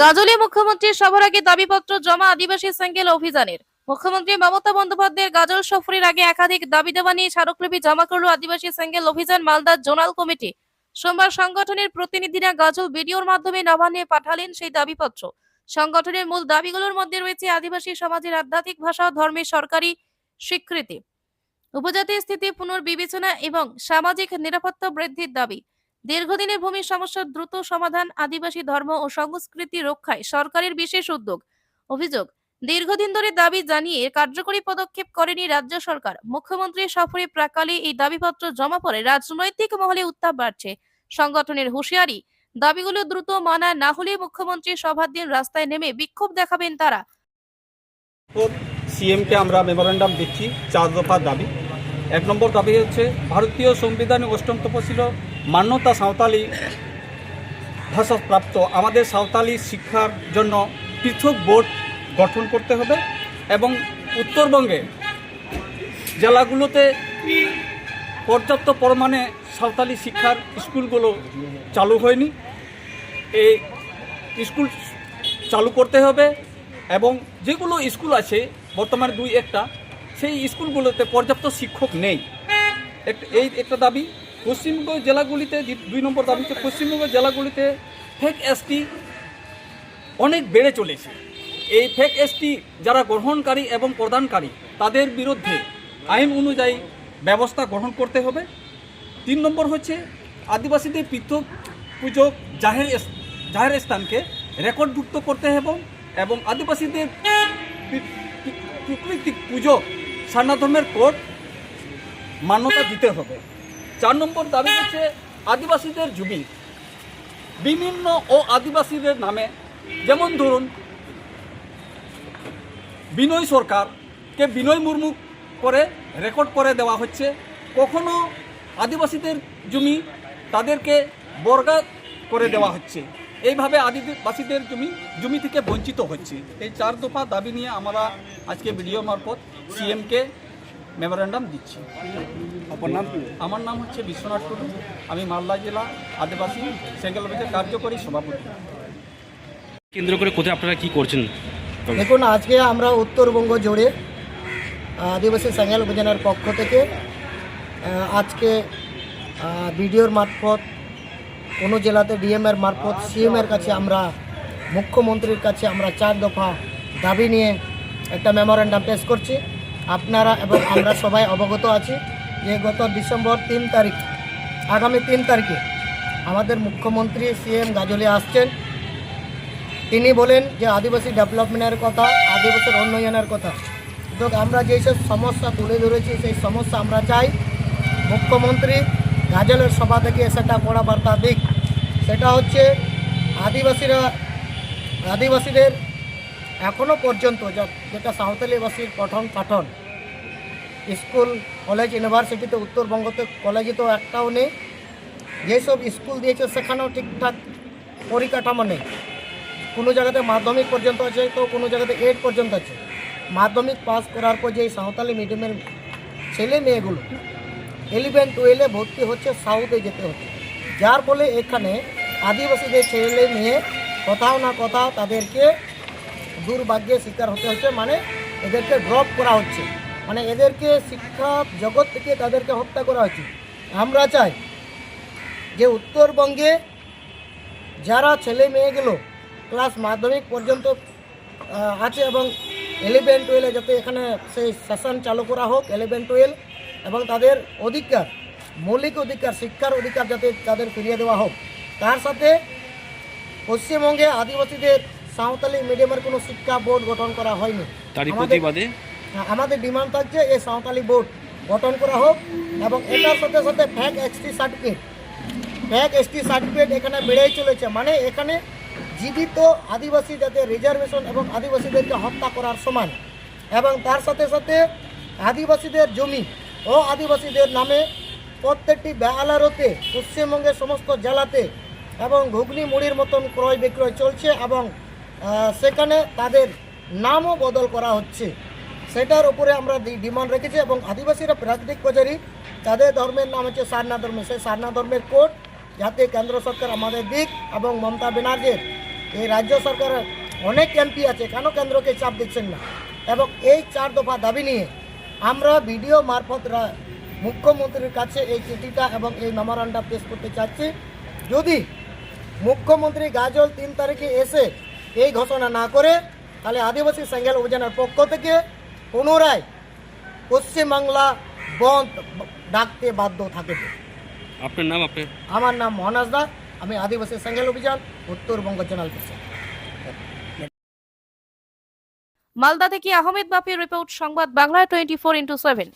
গাজলে মুখ্যমন্ত্রীর সভার আগে দাবিপত্র জমা আদিবাসী সেঙ্গেল অভিযানের। মুখ্যমন্ত্রী মমতা বন্দ্যোপাধ্যায়ের গাজল সফরের আগে একাধিক দাবি দেওয়া নিয়ে স্মারকলিপি জমা করল আদিবাসী সেঙ্গেল অভিযান মালদার জোনাল কমিটি। সোমবার সংগঠনের প্রতিনিধিরা গাজল ভিডিওর মাধ্যমে নবান্নে পাঠালেন সেই দাবিপত্র। সংগঠনের মূল দাবিগুলোর মধ্যে রয়েছে আদিবাসী সমাজের আধ্যাত্মিক ভাষা ও ধর্মের সরকারি স্বীকৃতি। উপজাতির স্থিতি পুনর্বিবেচনা এবং সামাজিক নিরাপত্তা বৃদ্ধির দাবি। দীর্ঘদিনের ভূমি সমস্যার দ্রুত সমাধান, আদিবাসী ধর্ম ও সংস্কৃতি রক্ষায় সরকারের বিশেষ উদ্যোগ। অভিযোগ, দীর্ঘদিন ধরে দাবি জানিয়ে কার্যকরী পদক্ষেপ করেনি রাজ্য সরকার। মুখ্যমন্ত্রীর সফরে প্রাকালে এই দাবিপত্র জমা পড়ে রাজনৈতিক মহলে উত্তাপ বাড়ছে। সংগঠনের হুঁশিয়ারি, দাবিগুলো দ্রুত মানা না হলে মুখ্যমন্ত্রী সভার দিন রাস্তায় নেমে বিক্ষোভ দেখাবেন তারা। সিএমকে আমরা মেমোরেন্ডাম দিচ্ছি, চার দফা দাবি। এক নম্বর দাবি হচ্ছে, ভারতীয় সংবিধানে অষ্টম তপশিল মান্যতা সাঁওতালি ভাষাপ্রাপ্ত, আমাদের সাঁওতালি শিক্ষার জন্য পৃথক বোর্ড গঠন করতে হবে এবং উত্তরবঙ্গে জেলাগুলোতে পর্যাপ্ত পরিমাণে সাঁওতালি শিক্ষার স্কুলগুলো চালু হয়নি। এই স্কুল চালু করতে হবে। এবং যেগুলো স্কুল আছে, বর্তমানে দুই একটা, সেই স্কুলগুলোতে পর্যাপ্ত শিক্ষক নেই। এই একটা দাবি, পশ্চিমবঙ্গ জেলাগুলিতে, দুই নম্বর দাবি হচ্ছে পশ্চিমবঙ্গ জেলাগুলিতে ফেক এসটি অনেক বেড়ে চলেছে। এই ফেক এসটি যারা গ্রহণকারী এবং প্রদানকারী, তাদের বিরুদ্ধে আইন অনুযায়ী ব্যবস্থা গ্রহণ করতে হবে। তিন নম্বর হচ্ছে, আদিবাসীদের পৃথক পুজো জাহের জাহের স্থানকে রেকর্ডভুক্ত করতে হবে। এবং আদিবাসীদের প্রাকৃতিক পুজো সারনাধর্মের কোড মান্যতা দিতে হবে। চার নম্বর দাবি হচ্ছে আদিবাসীদের জমি। বিভিন্ন ও আদিবাসীদের নামে যেমন ধরুন, বিনয় সরকারকে বিনয় মুর্মু করে রেকর্ড করে দেওয়া হচ্ছে। কখনো আদিবাসীদের জমি তাদেরকে বর্গা করে দেওয়া হচ্ছে। এইভাবে আদিবাসীদের জমি জমি থেকে বঞ্চিত হচ্ছে। এই চার দফা দাবি নিয়ে আমরা আজকে ভিডিও মারফত সিএমকে মেমোরেন্ডাম দিচ্ছি। নাম আমার নাম হচ্ছে বিশ্বনাথ টুডু। আমি মালদা জেলা আদিবাসী সেঙ্গেল কার্যকরী সভাপতি। কেন্দ্র করে কোথায় আপনারা কি করছেন? দেখুন আজকে আমরা উত্তরবঙ্গ জুড়ে আদিবাসী সাঙ্গাল অভিযানের পক্ষ থেকে আজকে বিডিওর মারফত কোনো জেলাতে ডিএমের মারফত সিএমের কাছে আমরা, মুখ্যমন্ত্রীর কাছে আমরা চার দফা দাবি নিয়ে একটা মেমোরেন্ডাম পেশ করছি। আপনারা এবং আমরা সবাই অবগত আছি যে গত ডিসেম্বর তিন তারিখ, আগামী তিন তারিখে আমাদের মুখ্যমন্ত্রী সিএম গাজলে আসছেন। তিনি বলেন যে আদিবাসী ডেভেলপমেন্টের কথা, আদিবাসীর উন্নয়নের কথা। তো আমরা যেসব সমস্যা তুলে ধরেছি, সেই সমস্যা আমরা চাই। মুখ্যমন্ত্রী গাজলের সভা থেকে সেটা কড়া বার্তা দিক। সেটা হচ্ছে আদিবাসীরা, আদিবাসীদের এখনও পর্যন্ত যেটা সাঁওতালিবাসীর পঠন পাঠন। স্কুল, কলেজ, ইউনিভার্সিটিতে, উত্তরবঙ্গতে কলেজে তো একটাও নেই। যেসব স্কুল দিয়েছে সেখানেও ঠিকঠাক পরিকাঠামো নেই। কোনো জায়গাতে মাধ্যমিক পর্যন্ত আছে, তো কোনো জায়গাতে এইট পর্যন্ত আছে। মাধ্যমিক পাস করার পর যে সাঁওতালি মিডিয়ামের ছেলে মেয়েগুলো ইলেভেন টুয়েলভে ভর্তি হচ্ছে সাউথে যেতে হচ্ছে। যার ফলে এখানে আদিবাসীদের ছেলে মেয়ে, কোথাও না কোথাও তাদেরকে দুর্ভাগ্যের শিকার হতে হচ্ছে মানে এদেরকে ড্রপ করা হচ্ছে। মানে এদেরকে শিক্ষা জগৎ থেকে তাদেরকে হত্যা করা হচ্ছে। আমরা চাই যে উত্তরবঙ্গে যারা ছেলে মেয়েগুলো ক্লাস মাধ্যমিক পর্যন্ত আছে এবং ইলেভেন টুয়েলভে যাতে এখানে সেই সেশন চালু করা হোক ইলেভেন টুয়েলভ এবং তাদের অধিকার মৌলিক অধিকার শিক্ষার অধিকার যাতে তাদের ফিরিয়ে দেওয়া হোক। তার সাথে পশ্চিমবঙ্গে আদিবাসীদের সাঁওতালি মিডিয়ামের কোনো শিক্ষা বোর্ড গঠন করা হয়নি। প্রতিবাদে? হ্যাঁ, আমাদের ডিমান্ড থাকছে এই সাঁওতালি বোর্ড গঠন করা হোক এবং এটার সাথে সাথে fake ST certificate. Fake ST certificate এখানে বেড়েই চলেছে। মানে এখানে জীবিত আদিবাসী যাতে রিজার্ভেশন এবং আদিবাসীদেরকে হত্যা করার সমান। এবং তার সাথে সাথে আদিবাসীদের জমি ও আদিবাসীদের নামে প্রত্যেকটি বেহালারতে পশ্চিমবঙ্গের সমস্ত জেলাতে এবং ঘুগনি মুড়ির মতন ক্রয় বিক্রয় চলছে এবং সেখানে তাদের নামও বদল করা হচ্ছে। সেটার উপরে আমরা ডিমান্ড রেখেছি এবং আদিবাসীরা প্রাকৃতিক কচারি তাদের ধর্মের নাম হচ্ছে সারনা ধর্ম। সেই সারনা ধর্মের কোর্ট যাতে কেন্দ্র সরকার আমাদের দিক এবং মমতা ব্যানার্জির। এই রাজ্য সরকারের অনেক এমপি আছে, কেন কেন্দ্রকে চাপ দিচ্ছেন না? এবং এই চার দফা দাবি নিয়ে আমরা ভিডিও মারফত মুখ্যমন্ত্রীর কাছে এই চিঠিটা এবং এই মেমোরান্ডাম পেশ করতে চাচ্ছি। যদি মুখ্যমন্ত্রী গাজল তিন তারিখে এসে এই ঘোষণা না করে তাহলে আদিবাসী সেঙ্গেল অভিযানের পক্ষ থেকে পুনরায় পশ্চিমবাংলা বন্ধ ডাকতে বাধ্য থাকবে। আপনার নাম আপনার আমার নাম মহানাজ দা আমি আদিবাসী সেঙ্গেল অভিযান উত্তরবঙ্গ প্রেসিডেন্ট মালদা থেকে আহমেদ বাপির রিপোর্ট সংবাদ Bangla twenty four into seven.